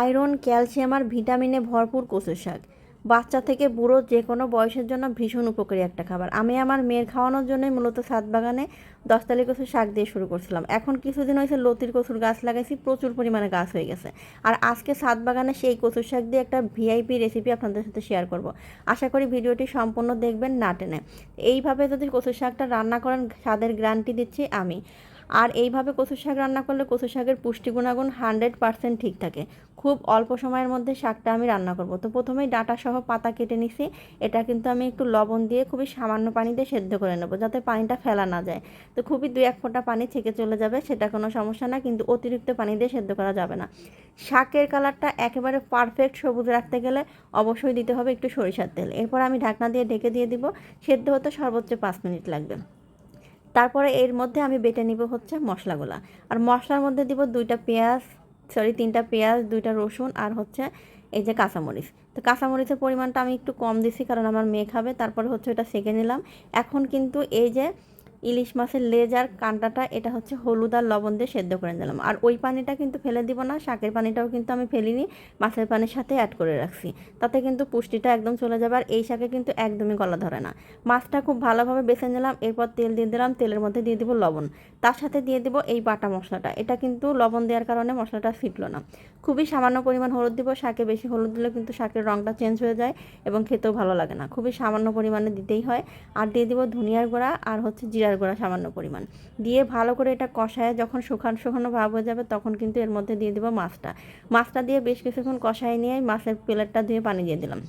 Iron, calcium আর ভিটামিনে ভরপুর কচু শাক। বাচ্চা থেকে বুড়ো যে কোনো বয়সের জন্য ভীষণ উপকারী একটা খাবার। আমি আমার মেয়ের খাওয়ানোর জন্যই মূলত সাত বাগানে দশতালি কচুর শাক দিয়ে শুরু করছিলাম। এখন কিছুদিন হয়েছে লতির কচুর গাছ লাগাইছি, প্রচুর পরিমাণে গাছ হয়ে গেছে। আর আজকে ছাদ বাগানে সেই কচুর শাক দিয়ে একটা ভিআইপি রেসিপি আপনাদের সাথে শেয়ার করব। আশা করি ভিডিওটি সম্পূর্ণ দেখবেন না টেনে। এইভাবে যদি কচুর শাকটা রান্না করেন, স্বাদের গ্রান্টি দিচ্ছি আমি। আর এইভাবে কচু শাক রান্না করলে কচু শাকের পুষ্টি গুণাগুণ হান্ড্রেড পারসেন্ট ঠিক থাকে। খুব অল্প সময়ের মধ্যে শাকটা আমি রান্না করব। তো প্রথমেই ডাটা সহ পাতা কেটে নিছি। এটা কিন্তু আমি একটু লবণ দিয়ে খুবই সামান্য পানি দিয়ে সেদ্ধ করে নেব যাতে পানিটা ফেলা না যায়। তো খুবই দুই এক ফোঁটা পানি থেকে চলে যাবে, সেটা কোনো সমস্যা না, কিন্তু অতিরিক্ত পানি দিয়ে সেদ্ধ করা যাবে না। শাকের কালারটা একেবারে পারফেক্ট সবুজ রাখতে গেলে অবশ্যই দিতে হবে একটু সরিষার তেল। এরপর আমি ঢাকনা দিয়ে ঢেকে দিয়ে দিব। সেদ্ধ হতে সর্বোচ্চ পাঁচ মিনিট লাগবে। তারপরে এর মধ্যে আমি বেটে নিব হচ্ছে মশলাগুলা। আর মশলার মধ্যে দিব দুইটা পেঁয়াজ সরি তিনটা পেঁয়াজ, দুইটা রসুন আর হচ্ছে এই যে কাঁচামরিচ। তো কাঁচামরিচের পরিমাণটা আমি একটু কম দিছি কারণ আমার মেয়ে খাবে, তারপরে হচ্ছে এটা সেঁকে নিলাম। এখন কিন্তু এই যে ইলিশ মাছের লেজ আর কাঁটাটা এটা হচ্ছে হলুদ আর লবণ দিয়ে সেদ্ধ করে নিলাম। আর ওই পানিটা কিন্তু ফেলে দিব না, শাকের পানিটাও কিন্তু আমি ফেলিনি, মাছের পানির সাথে অ্যাড করে রাখছি। তাতে কিন্তু পুষ্টিটা একদম চলে যাবে, আর এই শাকে কিন্তু একদমই গলা ধরে না। মাছটা খুব ভালোভাবে বেছে নিলাম, এরপর তেল দিয়ে দিলাম, তেলের মধ্যে দিয়ে দিব লবণ। তার সাথে দিয়ে দিব এই বাটা মশলাটা। এটা কিন্তু লবণ দেওয়ার কারণে মশলাটা ফিটলো না। খুবই সামান্য পরিমাণ হলুদ দিব, শাকে বেশি হলুদ দিলে কিন্তু শাকের রঙটা চেঞ্জ হয়ে যায় এবং খেতেও ভালো লাগে না। খুবই সামান্য পরিমাণে দিতেই হয়। আর দিয়ে দিব ধনিয়ার গুঁড়া, আর হচ্ছে জিরার গুঁড়া সামান্য পরিমাণ। দিয়ে ভালো করে এটা কষায় যখন শুকান শুকানো ভাব হয়ে যাবে তখন কিন্তু এর মধ্যে দিয়ে দেবো মাছটা। মাছটা দিয়ে বেশ কিছুক্ষণ কষায় নিয়ে মাছের প্লেটটা ধুয়ে পানি দিয়ে দিলাম।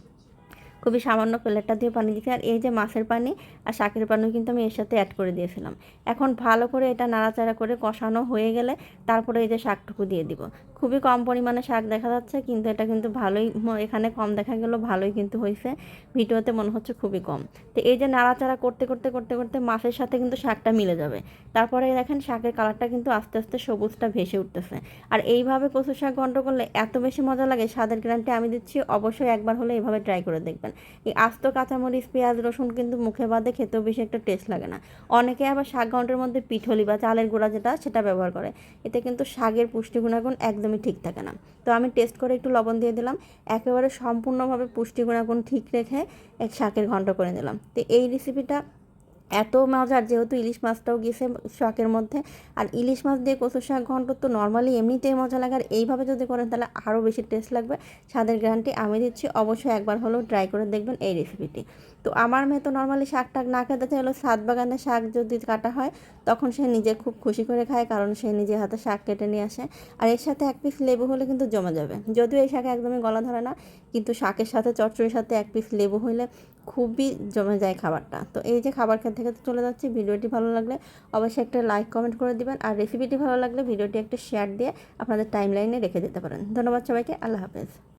খুবই সামান্য প্লেটটা দিয়ে পানি দিয়েছি। আর এই যে মাছের পানি আর শাকের পানিও কিন্তু আমি এর সাথে অ্যাড করে দিয়েছিলাম। এখন ভালো করে এটা নাড়াচাড়া করে কষানো হয়ে গেলে তারপরে এই যে শাকটুকু দিয়ে দিব। খুবই কম পরিমাণে শাক দেখা যাচ্ছে, কিন্তু এটা কিন্তু ভালোই এখানে কম দেখা গেল, ভালোই কিন্তু হয়েছে। ভিডিওতে মনে হচ্ছে খুবই কম। তো এই যে নাড়াচাড়া করতে করতে করতে করতে মাছের সাথে কিন্তু শাকটা মিলে যাবে। তারপরে দেখেন শাকের কালারটা কিন্তু আস্তে আস্তে সবুজটা ভেসে উঠতেছে। আর এইভাবে কচু শাক ঘন্ট করলে এত বেশি মজা লাগে, স্বাদের গ্রান্টি আমি দিচ্ছি, অবশ্যই একবার হলে এইভাবে ট্রাই করে দেখবেন। এই আস্ত কাঁচামরিচ, পেঁয়াজ, রসুন কিন্তু মুখে বাদে খেতেও বেশি একটা টেস্ট লাগে না। অনেকে আবার শাক ঘন্টের মধ্যে পিঠলি বা চালের গুঁড়া যেটা, সেটা ব্যবহার করে। এতে কিন্তু শাকের পুষ্টি গুণাগুণ একদমই ঠিক থাকে না। তো আমি টেস্ট করে একটু লবণ দিয়ে দিলাম। একেবারে সম্পূর্ণভাবে পুষ্টি গুণাগুণ ঠিক রেখে এক শাকের ঘন্ট করে দিলাম তো এই রেসিপিটা এত মজার যেহেতু ইলিশ মাছটাও গেছে শাকের মধ্যে। আর ইলিশ মাছ দিয়ে কচু শাক ঘন্ট তো নর্মালি এমনিতেই মজা লাগে। আর এইভাবে যদি করেন তাহলে আরও বেশি টেস্ট লাগবে। স্বাদের গ্যারান্টি আমি দিচ্ছি। অবশ্যই একবার হলেও ট্রাই করে দেখবেন এই রেসিপিটি তো আমার মেয়ে তো নর্মালি শাক টাক না খেতে চাইলেও সাত বাগানে শাক যদি কাটা হয়, তখন সে নিজে খুব খুশি করে খায় কারণ সে নিজে হাতে শাক কেটে নিয়ে আসে। আর এর সাথে এক পিস লেবু হলে কিন্তু জমে যাবে। যদিও এই শাকে একদমই গলা ধরে না, কিন্তু শাকের সাথে চচ্চড়ির সাথে এক পিস লেবু হইলে খুবই জমে যায় খাবারটা। তো এই যে খাবার খেতে খেতে চলে যাচ্ছি, ভিডিওটি ভালো লাগলে অবশ্যই একটা লাইক কমেন্ট করে দিবেন। আর রেসিপিটি ভালো লাগলে ভিডিওটি একটা শেয়ার দিয়ে আপনাদের টাইম লাইনে রেখে দিতে পারেন। ধন্যবাদ সবাইকে, আল্লাহ হাফেজ।